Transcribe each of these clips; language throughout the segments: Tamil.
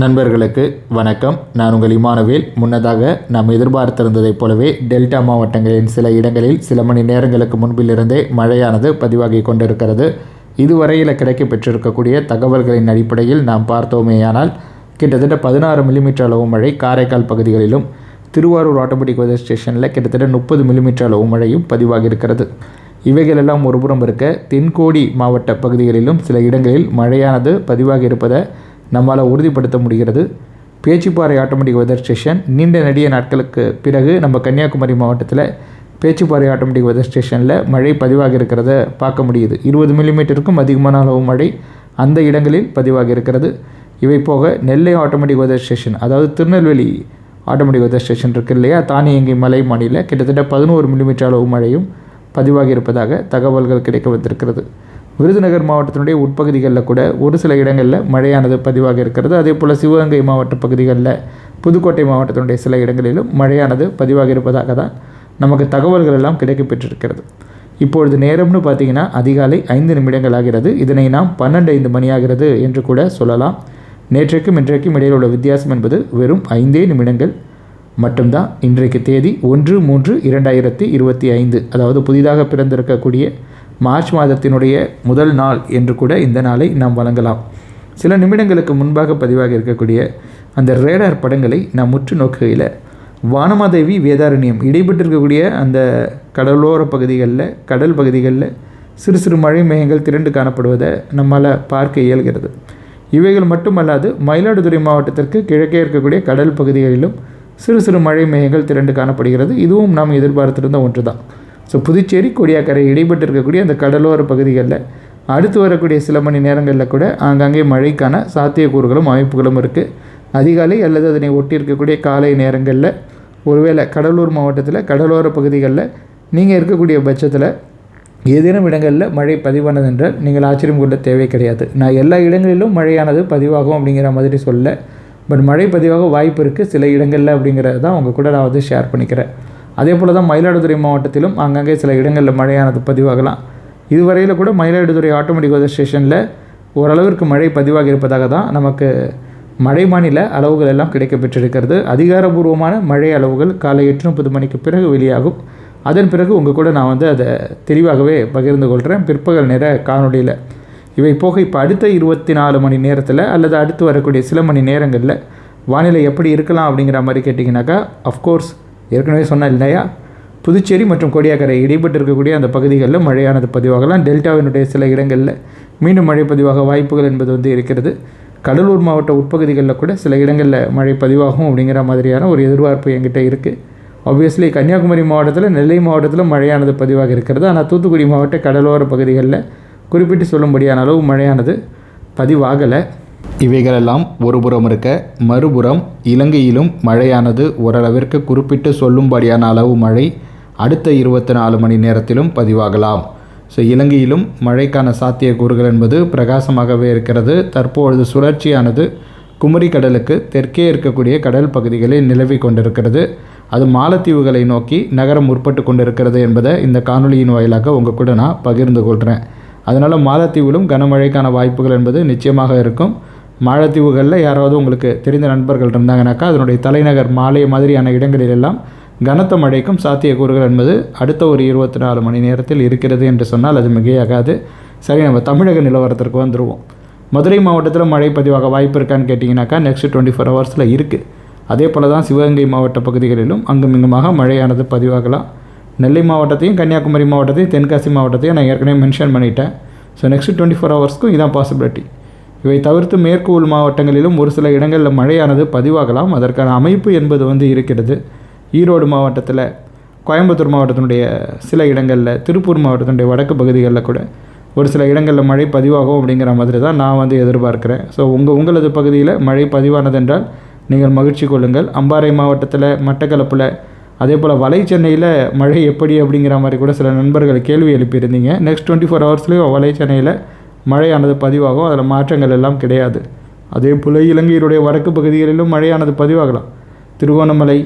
நண்பர்களுக்கு வணக்கம். நான் உங்கள் இமானுவேல். முன்னதாக நாம் எதிர்பார்த்திருந்ததைப் போலவே டெல்டா மாவட்டங்களின் சில இடங்களில் சில மணி நேரங்களுக்கு முன்பிலிருந்தே மழையானது பதிவாகி கொண்டிருக்கிறது. இதுவரையில் கிடைக்க பெற்றிருக்கக்கூடிய தகவல்களின் அடிப்படையில் நாம் பார்த்தோமேயானால் கிட்டத்தட்ட பதினாறு மில்லிமீட்டர் அளவு மழை காரைக்கால் பகுதிகளிலும் திருவாரூர் ஆட்டோமேட்டிக் வெதர் ஸ்டேஷனில் கிட்டத்தட்ட முப்பது மில்லிமீட்டர் அளவு மழையும் பதிவாகி இருக்கிறது இவைகளெல்லாம் ஒருபுறம் இருக்க தென்கோடி மாவட்ட பகுதிகளிலும் சில இடங்களில் மழையானது பதிவாகி இருப்பதை நம்மால் உறுதிப்படுத்த முடிகிறது. பேச்சுப்பாறை ஆட்டோமேட்டிக் வெதர் ஸ்டேஷன் நீண்ட நெடிய நாட்களுக்கு பிறகு நம்ம கன்னியாகுமரி மாவட்டத்தில் பேச்சுப்பாறை ஆட்டோமேட்டிக் வெதர் ஸ்டேஷனில் மழை பதிவாக இருக்கிறத பார்க்க முடியுது. இருபது மில்லிமீட்டருக்கும் அதிகமான அளவு மழை அந்த இடங்களில் பதிவாக இருக்கிறது. இவை போக நெல்லை ஆட்டோமேட்டிக் வெதர் ஸ்டேஷன் அதாவது திருநெல்வேலி ஆட்டோமேட்டிக் வெதர் ஸ்டேஷன் இருக்குது இல்லையா? தானியங்கி மலை மாநில கிட்டத்தட்ட பதினோரு மில்லிமீட்டர் அளவு மழையும் பதிவாகி இருப்பதாக தகவல்கள் கிடைக்க வந்திருக்கிறது. விருதுநகர் மாவட்டத்தினுடைய உட்பகுதிகளில் கூட ஒரு சில இடங்களில் மழையானது பதிவாக இருக்கிறது. அதே போல் சிவகங்கை மாவட்ட பகுதிகளில் புதுக்கோட்டை மாவட்டத்தினுடைய சில இடங்களிலும் மழையானது பதிவாக இருப்பதாக தான் நமக்கு தகவல்கள் எல்லாம் கிடைக்கப்பெற்றிருக்கிறது இப்பொழுது நேரம்னு பார்த்தீங்கன்னா அதிகாலை ஐந்து நிமிடங்கள் ஆகிறது. இதனை நாம் பன்னெண்டு ஐந்து மணி ஆகிறது என்று கூட சொல்லலாம். நேற்றைக்கும் இன்றைக்கும் இடையில் உள்ள வித்தியாசம் என்பது வெறும் ஐந்தே நிமிடங்கள் மட்டும்தான். இன்றைக்கு தேதி ஒன்று மூன்று இரண்டாயிரத்தி இருபத்தி ஐந்து. அதாவது புதிதாக பிறந்திருக்கக்கூடிய மார்ச் மாதத்தினுடைய முதல் நாள் என்று கூட இந்த நாளை நாம் வழங்கலாம். சில நிமிடங்களுக்கு முன்பாக பதிவாக இருக்கக்கூடிய அந்த ரேடார் படங்களை நாம் முற்று நோக்குகையில் வானமாதேவி வேதாரண்யம் இடைப்பட்டிருக்கக்கூடிய அந்த கடலோர பகுதிகளில் கடல் பகுதிகளில் சிறு சிறு மழை மேகங்கள் திரண்டு காணப்படுவதை நம்மளால் பார்க்க இயல்கிறது. இவைகள் மட்டுமல்லாது மயிலாடுதுறை மாவட்டத்திற்கு கிழக்கே இருக்கக்கூடிய கடல் பகுதிகளிலும் சிறு சிறு மழை மேகங்கள் திரண்டு காணப்படுகிறது. இதுவும் நாம் எதிர்பார்த்திருந்த ஒன்று தான் ஸோ புதுச்சேரி கொடியாக்கரை இடைப்பட்டு இருக்கக்கூடிய அந்த கடலோர பகுதிகளில் அடுத்து வரக்கூடிய சில மணி நேரங்களில் கூட ஆங்காங்கே மழைக்கான சாத்தியக்கூறுகளும் அமைப்புகளும் இருக்குது அதிகாலை அல்லது அதனை ஒட்டி இருக்கக்கூடிய காலை நேரங்களில் ஒருவேளை கடலூர் மாவட்டத்தில் கடலோர பகுதிகளில் நீங்கள் இருக்கக்கூடிய பட்சத்தில் ஏதேனும் இடங்களில் மழை பதிவானதென்றால் நீங்கள் ஆச்சரியம் கொள்ள தேவை கிடையாது. நான் எல்லா இடங்களிலும் மழையானது பதிவாகும் அப்படிங்கிற மாதிரி சொல்ல பட் மழை பதிவாக வாய்ப்பு இருக்குது சில இடங்களில் அப்படிங்கிறது தான் உங்கள் கூட நான் வந்து ஷேர் பண்ணிக்கிறேன். அதே போல் தான் மயிலாடுதுறை மாவட்டத்திலும் அங்கங்கே சில இடங்களில் மழையானது பதிவாகலாம். இதுவரையில் கூட மயிலாடுதுறை ஆட்டோமேட்டிக் வெதர் ஸ்டேஷனில் ஓரளவிற்கு மழை பதிவாகி இருப்பதாக தான் நமக்கு மழை மாநில அளவுகள் எல்லாம் கிடைக்கப்பெற்றிருக்கிறது. அதிகாரபூர்வமான மழை அளவுகள் காலை எட்டு முப்பது மணிக்கு பிறகு வெளியாகும். அதன் பிறகு உங்கள் கூட நான் வந்து அதை தெளிவாகவே பகிர்ந்து கொள்கிறேன் பிற்பகல் நேர காணொலியில் இவை போக இப்போ அடுத்த இருபத்தி நாலு மணி நேரத்தில் அல்லது அடுத்து வரக்கூடிய சில மணி நேரங்களில் வானிலை எப்படி இருக்கலாம் அப்படிங்கிற மாதிரி கேட்டிங்கனாக்கா அஃப்கோர்ஸ் ஏற்கனவே சொன்னேன் இல்லையா? புதுச்சேரி மற்றும் கொடியாக்கரை இடைப்பட்டு இருக்கக்கூடிய அந்த பகுதிகளில் மழையானது பதிவாகலாம். டெல்டாவினுடைய சில இடங்களில் மீண்டும் மழை பதிவாக வாய்ப்புகள் என்பது வந்து இருக்கிறது. கடலூர் மாவட்ட உட்பகுதிகளில் கூட சில இடங்களில் மழை பதிவாகும் அப்படிங்கிற மாதிரியான ஒரு எதிர்பார்ப்பு என்கிட்ட இருக்குது ஆப்வியஸ்லி கன்னியாகுமரி மாவட்டத்தில் நெல்லை மாவட்டத்தில் மழையானது பதிவாக இருக்கிறது. ஆனால் தூத்துக்குடி மாவட்ட கடலோர பகுதிகளில் குறிப்பிட்டு சொல்லும்படியான அளவு மழையானது பதிவாகலை. இவைகளெல்லாம் ஒருபுறம் இருக்க மறுபுறம் இலங்கையிலும் மழையானது ஓரளவிற்கு குறிப்பிட்டு சொல்லும்படியான அளவு மழை அடுத்த இருபத்தி நாலு மணி நேரத்திலும் பதிவாகலாம். ஸோ இலங்கையிலும் மழைக்கான சாத்தியக்கூறுகள் என்பது பிரகாசமாகவே இருக்கிறது. தற்பொழுது சுழற்சியானது குமரி கடலுக்கு தெற்கே இருக்கக்கூடிய கடல் பகுதிகளில் நிலவி கொண்டிருக்கிறது. அது மாலத்தீவுகளை நோக்கி நகரம் முற்பட்டு கொண்டிருக்கிறது என்பதை இந்த காணொலியின் வாயிலாக உங்கள் கூட நான் பகிர்ந்து கொள்கிறேன் அதனால் மாலத்தீவிலும் கனமழைக்கான வாய்ப்புகள் என்பது நிச்சயமாக இருக்கும். மாலத்தீவுகளில் யாராவது உங்களுக்கு தெரிந்த நண்பர்கள் இருந்தாங்கனாக்கா அதனுடைய தலைநகர் மாலை மாதிரியான இடங்களிலெல்லாம் கனத்த மழைக்கும் சாத்தியக்கூறுகள் என்பது அடுத்த ஒரு இருபத்தி நாலு மணி நேரத்தில் இருக்கிறது என்று சொன்னால் அது மிகையாகாது. சரி நம்ம தமிழக நிலவரத்திற்கு வந்துடுவோம் மதுரை மாவட்டத்தில் மழை பதிவாக வாய்ப்பு இருக்கான்னு கேட்டிங்கனாக்கா நெக்ஸ்ட் டுவெண்ட்டி ஃபோர் ஹவர்ஸில் இருக்குது அதே போல் தான் சிவகங்கை மாவட்ட பகுதிகளிலும் அங்கும் இங்குமாக மழையானது பதிவாகலாம். நெல்லை மாவட்டத்தையும் கன்னியாகுமரி மாவட்டத்தையும் தென்காசி மாவட்டத்தையும் நான் ஏற்கனவே மென்ஷன் பண்ணிட்டேன். ஸோ நெக்ஸ்ட் டுவெண்ட்டி ஃபோர் ஹவர்ஸ்க்கும் இதான் பாசிபிலிட்டி இவை தவிர்த்து மேற்கு உள் மாவட்டங்களிலும் ஒரு சில இடங்களில் மழையானது பதிவாகலாம். அதற்கான அமைப்பு என்பது வந்து இருக்கிறது. ஈரோடு மாவட்டத்தில் கோயம்புத்தூர் மாவட்டத்தினுடைய சில இடங்களில் திருப்பூர் மாவட்டத்தினுடைய வடக்கு பகுதிகளில் கூட ஒரு சில இடங்களில் மழை பதிவாகும் அப்படிங்கிற மாதிரி தான் நான் வந்து எதிர்பார்க்குறேன். ஸோ உங்கள் உங்களது பகுதியில் மழை பதிவானதென்றால் நீங்கள் மகிழ்ச்சி கொள்ளுங்கள். அம்பாறை மாவட்டத்தில் மட்டக்களப்பில் அதே போல் வலை சென்னையில் மழை எப்படி அப்படிங்கிற மாதிரி கூட சில நண்பர்கள் கேள்வி எழுப்பியிருந்தீங்க. நெக்ஸ்ட் டுவெண்ட்டி ஃபோர் ஹவர்ஸ்லேயும் வலை சென்னையில் மழையானது பதிவாகும் அதில் மாற்றங்கள் எல்லாம் கிடையாது. அதே போல் இலங்கையினுடைய வடக்கு பகுதிகளிலும் மழையானது பதிவாகலாம். திருகோணமலை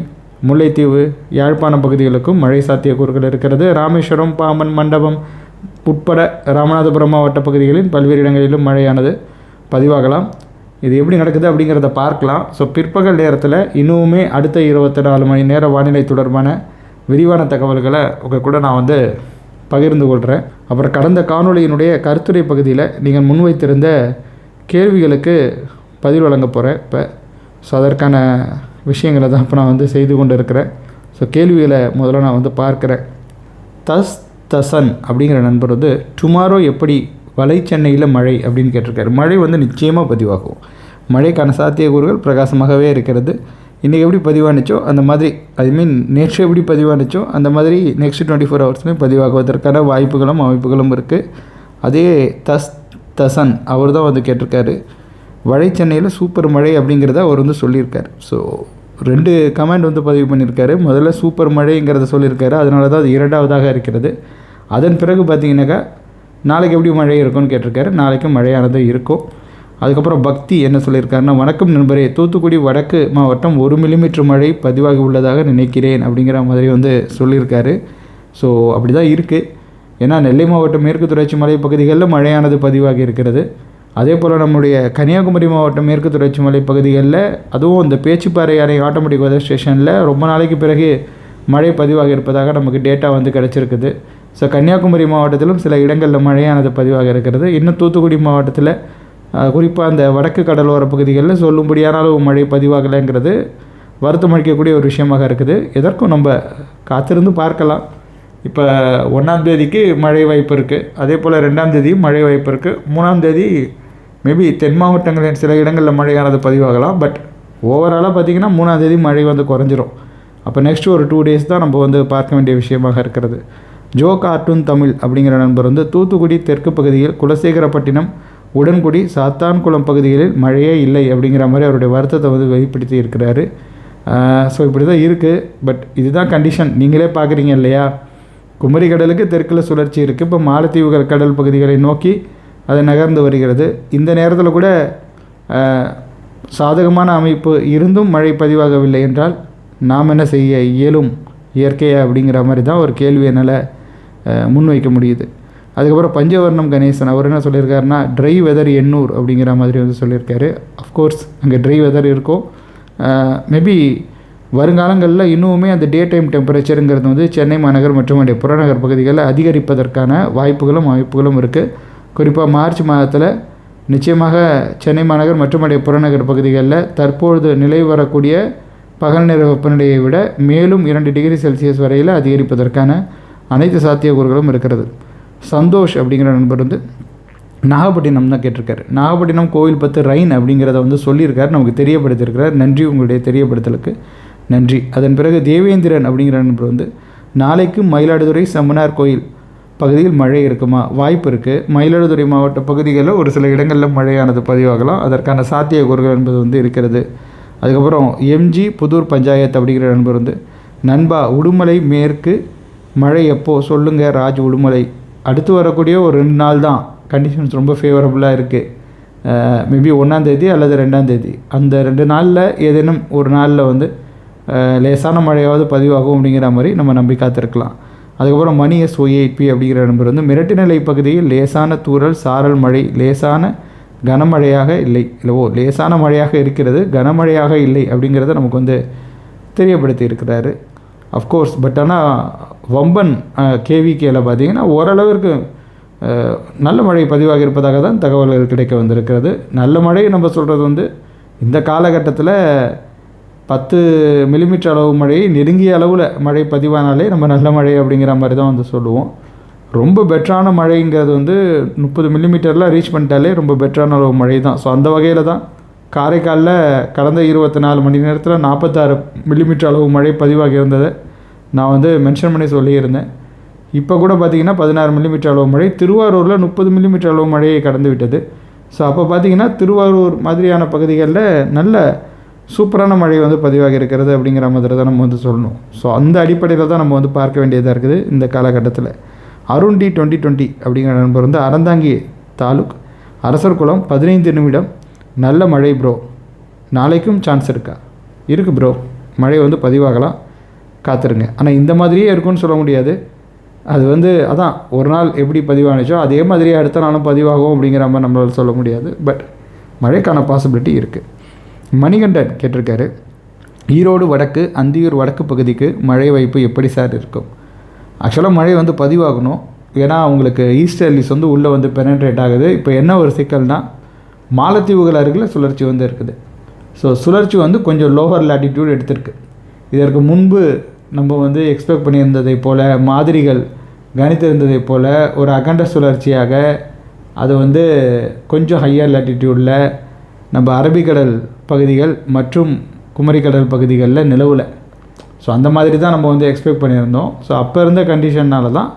முல்லைத்தீவு யாழ்ப்பாணம் பகுதிகளுக்கும் மழை சாத்தியக்கூறுகள் இருக்கிறது. ராமேஸ்வரம் பாம்பன் மண்டபம் உட்பட ராமநாதபுரம் மாவட்ட பகுதிகளின் பல்வேறு இடங்களிலும் மழையானது பதிவாகலாம். இது எப்படி நடக்குது அப்படிங்கிறத பார்க்கலாம். ஸோ பிற்பகல் நேரத்தில் இன்னுமே அடுத்த இருபத்தி நாலு மணி நேர வானிலை தொடர்பான விரிவான தகவல்களை உங்கள் கூட நான் வந்து பகிர்ந்து கொள்கிறேன் அப்புறம் கடந்த காணொளியினுடைய கருத்துரை பகுதியில் நீங்கள் முன்வைத்திருந்த கேள்விகளுக்கு பதில் வழங்க போகிறேன் இப்போ ஸோ அதற்கான விஷயங்களை தான் இப்போ நான் வந்து செய்து கொண்டு இருக்கிறேன் ஸோ கேள்விகளை முதல்ல நான் வந்து பார்க்குறேன். தஸ் தசன் அப்படிங்கிற நண்பர் வந்து டுமாரோ எப்படி? வலை சென்னையில் மழை? அப்படின்னு கேட்டிருக்காரு. மழை வந்து நிச்சயமாக பதிவாகும். மழைக்கான சாத்தியக்கூறுகள் பிரகாசமாகவே இருக்கிறது. இன்றைக்கி எப்படி பதிவானுச்சோ அந்த மாதிரி ஐ மீன் நேற்று எப்படி பதிவானுச்சோ அந்த மாதிரி நெக்ஸ்ட் டுவெண்ட்டி ஃபோர் ஹவர்ஸ்லேயும் பதிவாகுவதற்கான வாய்ப்புகளும் அமைப்புகளும் இருக்குது அதே தஸ் தசன் அவர் தான் வந்து கேட்டிருக்காரு. வடை சென்னையில் சூப்பர் மழை அப்படிங்கிறத அவர் வந்து சொல்லியிருக்கார். ஸோ ரெண்டு கமெண்ட் வந்து பதிவு பண்ணியிருக்காரு. முதல்ல சூப்பர் மழைங்கிறத சொல்லியிருக்காரு. அதனால தான் அது இரண்டாவதாக இருக்கிறது. அதன் பிறகு பார்த்தீங்கன்னாக்கா நாளைக்கு எப்படி மழை இருக்கும்னு கேட்டிருக்காரு. நாளைக்கும் மழையானது இருக்கும். அதுக்கப்புறம் பக்தி என்ன சொல்லியிருக்காருன்னா வணக்கம் நண்பரே தூத்துக்குடி வடக்கு மாவட்டம் ஒரு மில்லிமீட்டர் மழை பதிவாகி உள்ளதாக நினைக்கிறேன் அப்படிங்கிற மாதிரி வந்து சொல்லியிருக்காரு. ஸோ அப்படி தான் இருக்குது ஏன்னா நெல்லை மாவட்டம் மேற்கு தொடர்ச்சி மலை பகுதிகளில் மழையானது பதிவாகி இருக்கிறது. அதே போல் நம்முடைய கன்னியாகுமரி மாவட்டம் மேற்கு தொடர்ச்சி மலை பகுதிகளில் அதுவும் இந்த பேச்சுப்பாறை அணை ஆட்டோமேட்டிக் வெதர் ஸ்டேஷனில் ரொம்ப நாளைக்கு பிறகு மழை பதிவாகி இருப்பதாக நமக்கு டேட்டா வந்து கிடச்சிருக்குது. ஸோ கன்னியாகுமரி மாவட்டத்திலும் சில இடங்களில் மழையானது பதிவாக இருக்கிறது. இன்னும் தூத்துக்குடி மாவட்டத்தில் குறிப்பாக அந்த வடக்கு கடலோர பகுதிகளில் சொல்லும்படியான அளவு மழை பதிவாகலைங்கிறது வருத்தம் அளிக்கக்கூடிய ஒரு விஷயமாக இருக்குது. எதற்கும் நம்ம காத்திருந்து பார்க்கலாம். இப்போ ஒன்றாம் தேதிக்கு மழை வாய்ப்பு இருக்குது அதே போல் ரெண்டாம் தேதியும் மழை வாய்ப்பு இருக்குது மூணாம் தேதி மேபி தென் மாவட்டங்களின் சில இடங்களில் மழையானது பதிவாகலாம். பட் ஓவராலாக பார்த்திங்கன்னா மூணாம் தேதி மழை வந்து குறைஞ்சிரும். அப்போ நெக்ஸ்ட் ஒரு டூ டேஸ் தான் நம்ம வந்து பார்க்க வேண்டிய விஷயமாக இருக்கிறது. ஜோ கார்ட்டூன் தமிழ் அப்படிங்கிற நண்பர் வந்து தூத்துக்குடி தெற்கு பகுதியில் குலசேகரப்பட்டினம் உடன்குடி சாத்தான்குளம் பகுதிகளில் மழையே இல்லை அப்படிங்கிற மாதிரி அவருடைய வருத்தத்தை வந்து வெளிப்படுத்தி இருக்கிறாரு. ஸோ இப்படி தான் இருக்குது பட் இதுதான் கண்டிஷன் நீங்களே பார்க்குறீங்க இல்லையா? குமரி கடலுக்கு தெற்கில் சுழற்சி இருக்குது இப்போ மாலத்தீவுகள் கடல் பகுதிகளை நோக்கி அது நகர்ந்து வருகிறது. இந்த நேரத்தில் கூட சாதகமான அமைப்பு இருந்தும் மழை பதிவாகவில்லை என்றால் நாம் என்ன செய்ய இயலும்? இயற்கையா அப்படிங்கிற மாதிரி தான் ஒரு கேள்வி என்னால் முன்வைக்க முடியுது. அதுக்கப்புறம் பஞ்சவர்ணம் கணேசன் அவர் என்ன சொல்லியிருக்காருன்னா ட்ரை வெதர் எண்ணூர் அப்படிங்கிற மாதிரி வந்து சொல்லியிருக்காரு. அஃப்கோர்ஸ் அங்கே ட்ரை வெதர் இருக்கும். மேபி வருங்காலங்களில் இன்னுமே அந்த டே டைம் டெம்பரேச்சருங்கிறது வந்து சென்னை மாநகர் மற்றும் அதே புறநகர் பகுதிகளில் அதிகரிப்பதற்கான வாய்ப்புகளும் வாய்ப்புகளும் இருக்குது குறிப்பாக மார்ச் மாதத்தில் நிச்சயமாக சென்னை மாநகர் மற்றும் அதே புறநகர் பகுதிகளில் தற்பொழுது நிலை வரக்கூடிய பகல் நேர வெப்பநிலையை விட மேலும் இரண்டு டிகிரி செல்சியஸ் வரையில் அதிகரிப்பதற்கான அனைத்து சாத்தியக்கூறுகளும் இருக்கிறது. சந்தோஷ் அப்படிங்கிற நண்பர் வந்து நாகப்பட்டினம் தான் கேட்டிருக்காரு. நாகப்பட்டினம் கோவில் பத்து ரைன் அப்படிங்கிறத வந்து சொல்லியிருக்காரு. நமக்கு தெரியப்படுத்தியிருக்கிறார். நன்றி உங்களுடைய தெரியப்படுத்தலுக்கு. நன்றி. அதன் பிறகு தேவேந்திரன் அப்படிங்கிற நண்பர் வந்து நாளைக்கு மயிலாடுதுறை செம்மனார் கோயில் பகுதியில் மழை இருக்குமா? வாய்ப்பு இருக்குது மயிலாடுதுறை மாவட்ட பகுதிகளில் ஒரு சில இடங்களில் மழையானது பதிவாகலாம். அதற்கான சாத்தியக்கூறுகள் என்பது வந்து இருக்கிறது. அதுக்கப்புறம் எம்ஜி புதூர் பஞ்சாயத்து அப்படிங்கிற நண்பர் வந்து நண்பா உடுமலை மேற்கு மழை எப்போ? சொல்லுங்கள் ராஜ் உடுமலை. அடுத்து வரக்கூடிய ஒரு ரெண்டு நாள் தான். கண்டிஷன்ஸ் ரொம்ப ஃபேவரபுளாக இருக்குது மேபி ஒன்றாந்தேதி அல்லது ரெண்டாந்தேதி அந்த ரெண்டு நாளில் ஏதேனும் ஒரு நாளில் வந்து லேசான மழையாவது பதிவாகும் அப்படிங்கிற மாதிரி நம்ம நம்பி காத்திருக்கலாம். அதுக்கப்புறம் மணி எஸ் ஒய்ஐபி அப்படிங்கிற நம்பர் வந்து மிரட்டுநிலை பகுதியில் லேசான தூரல் சாரல் மழை லேசான கனமழையாக இல்லை. இல்லவோ லேசான மழையாக இருக்கிறது கனமழையாக இல்லை அப்படிங்கிறத நமக்கு வந்து தெரியப்படுத்தி இருக்கிறாரு. அஃப்கோர்ஸ் பட் ஆனால் வம்பன் கேவிகேல பார்த்தீங்கன்னா ஓரளவிற்கு நல்ல மழை பதிவாக இருப்பதாக தான் தகவல்கள் கிடைக்க வந்திருக்கிறது. நல்ல மழை நம்ம சொல்கிறது வந்து இந்த காலகட்டத்தில் பத்து மில்லிமீட்டர் அளவு மழை நெருங்கிய அளவில் மழை பதிவானாலே நம்ம நல்ல மழை அப்படிங்கிற மாதிரி தான் வந்து சொல்லுவோம். ரொம்ப பெட்டரான மழைங்கிறது வந்து முப்பது மில்லிமீட்டர்லாம் ரீச் பண்ணிட்டாலே ரொம்ப பெட்டரான அளவு மழை தான். ஸோ அந்த வகையில் தான் காரைக்காலில் கடந்த இருபத்தி நாலு மணி நேரத்தில் நாற்பத்தாறு மில்லிமீட்டர் அளவு மழை பதிவாகி இருந்தது. நான் வந்து மென்ஷன் பண்ணி சொல்லியிருந்தேன். இப்போ கூட பார்த்திங்கன்னா பதினாறு மில்லிமீட்டர் அளவு மழை திருவாரூரில் முப்பது மில்லிமீட்டர் அளவு மழையை கடந்து விட்டது. ஸோ அப்போ பார்த்திங்கன்னா திருவாரூர் மாதிரியான பகுதிகளில் நல்ல சூப்பரான மழை வந்து பதிவாக இருக்கிறது அப்படிங்கிற மாதிரி தான் நம்ம வந்து சொல்லணும். ஸோ அந்த அடிப்படையில் தான் நம்ம வந்து பார்க்க வேண்டியதாக இருக்குது இந்த காலகட்டத்தில். அருண் டி டுவெண்ட்டி டுவெண்ட்டி அப்படிங்கிற நண்பர் வந்து அறந்தாங்கி தாலுக் அரசர் குளம் பதினைந்து நிமிடம். நல்ல மழை ப்ரோ நாளைக்கும் சான்ஸ் இருக்கா? இருக்குது ப்ரோ மழை வந்து பதிவாகலாம். காத்துருங்க. ஆனால் இந்த மாதிரியே இருக்கும்னு சொல்ல முடியாது. அது வந்து அதான் ஒரு நாள் எப்படி பதிவானுச்சோ அதே மாதிரியே அடுத்த நாளும் பதிவாகும் அப்படிங்கிற மாதிரி நம்மளால் சொல்ல முடியாது. பட் மழைக்கான பாசிபிலிட்டி இருக்குது மணிகண்டன் கேட்டிருக்காரு ஈரோடு வடக்கு அந்தியூர் வடக்கு பகுதிக்கு மழை வாய்ப்பு எப்படி சார் இருக்கும்? ஆக்சுவலாக மழை வந்து பதிவாகணும். ஏன்னா அவங்களுக்கு ஈஸ்டர்லிஸ் வந்து உள்ளே வந்து பெனன்ட்ரேட் ஆகுது. இப்போ என்ன ஒரு சிக்கல்னால் மாலத்தீவுகள் அருகில் சுழற்சி வந்து இருக்குது. ஸோ சுழற்சி வந்து கொஞ்சம் லோவர் லேட்டிடியூட் எடுத்திருக்கு. இதற்கு முன்பு நம்ம வந்து எக்ஸ்பெக்ட் பண்ணியிருந்ததை போல் மாதிரிகள் கணித்திருந்ததை போல் ஒரு அகண்ட சுழற்சியாக அது வந்து கொஞ்சம் ஹையர் லேட்டிடியூடில் நம்ம அரபிக்கடல் பகுதிகள் மற்றும் குமரிக்கடல் பகுதிகளில் நிலவில். ஸோ அந்த மாதிரி தான் நம்ம வந்து எக்ஸ்பெக்ட் பண்ணியிருந்தோம். ஸோ அப்போ இருந்த கண்டிஷன்னால தான்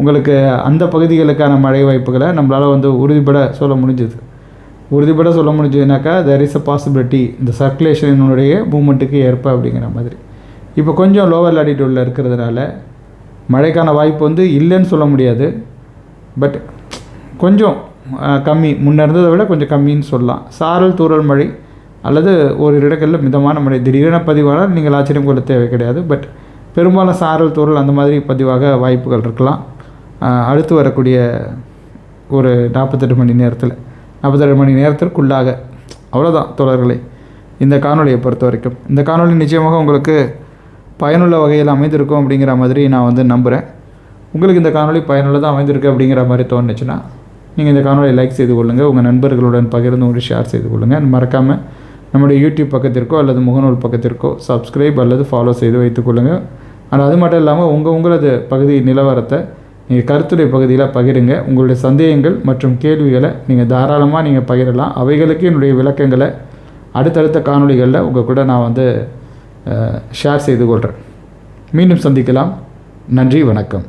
உங்களுக்கு அந்த பகுதிகளுக்கான மழை வாய்ப்புகளை நம்மளால் வந்து உறுதிப்பட சொல்ல முடிஞ்சது. உறுதிப்பட சொல்ல முடிஞ்சதுனாக்கா தெர் இஸ் அ பாசிபிலிட்டி இந்த சர்க்குலேஷனுடைய மூமெண்ட்டுக்கு ஏற்ப அப்படிங்கிற மாதிரி. இப்போ கொஞ்சம் லோவர் லாட்டிடியூடில் இருக்கிறதுனால மழைக்கான வாய்ப்பு வந்து இல்லைன்னு சொல்ல முடியாது. பட் கொஞ்சம் கம்மி. முன்னே இருந்ததை விட கொஞ்சம் கம்மின்னு சொல்லலாம். சாரல் தூறல் மழை அல்லது ஒரு இடங்களில் மிதமான மழை. திடீரென பதிவானால் நீங்கள் ஆச்சரியம் கொள்ள தேவை கிடையாது. பட் பெரும்பாலும் சாரல் தூறல் அந்த மாதிரி பதிவாக வாய்ப்புகள் இருக்கலாம். அடுத்து வரக்கூடிய ஒரு நாற்பத்தெட்டு மணி நேரத்தில் நாற்பத்தெட்டு மணி நேரத்திற்குள்ளாக அவ்வளோதான் தோழர்களே. இந்த காணொலியை பொறுத்த வரைக்கும். இந்த காணொளி நிச்சயமாக உங்களுக்கு பயனுள்ள வகையில் அமைந்திருக்கும் அப்படிங்கிற மாதிரி நான் வந்து நம்புகிறேன் உங்களுக்கு இந்த காணொளி பயனுள்ளதாக அமைந்திருக்கு அப்படிங்கிற மாதிரி தோணுச்சுன்னா நீங்கள் இந்த காணொளியை லைக் செய்து கொள்ளுங்கள் உங்கள் நண்பர்களுடன் பகிர்ந்து ஒரு ஷேர் செய்து கொள்ளுங்கள் மறக்காமல் நம்முடைய யூடியூப் பக்கத்திற்கோ அல்லது முகநூல் பக்கத்திற்கோ சப்ஸ்கிரைப் அல்லது ஃபாலோ செய்து வைத்துக் கொள்ளுங்கள் ஆனால் அது மட்டும் இல்லாமல் உங்கள் உங்களது பகுதி நிலவரத்தை நீங்கள் கருத்துரை பகுதியில் பகிருங்க. உங்களுடைய சந்தேகங்கள் மற்றும் கேள்விகளை நீங்கள் தாராளமாக நீங்கள் பகிரலாம். அவைகளுக்கு என்னுடைய விளக்கங்களை அடுத்தடுத்த காணொளிகளில் உங்கள் கூட நான் வந்து ஷேர் செய்து கொள்கிறேன் மீண்டும் சந்திக்கலாம். நன்றி வணக்கம்.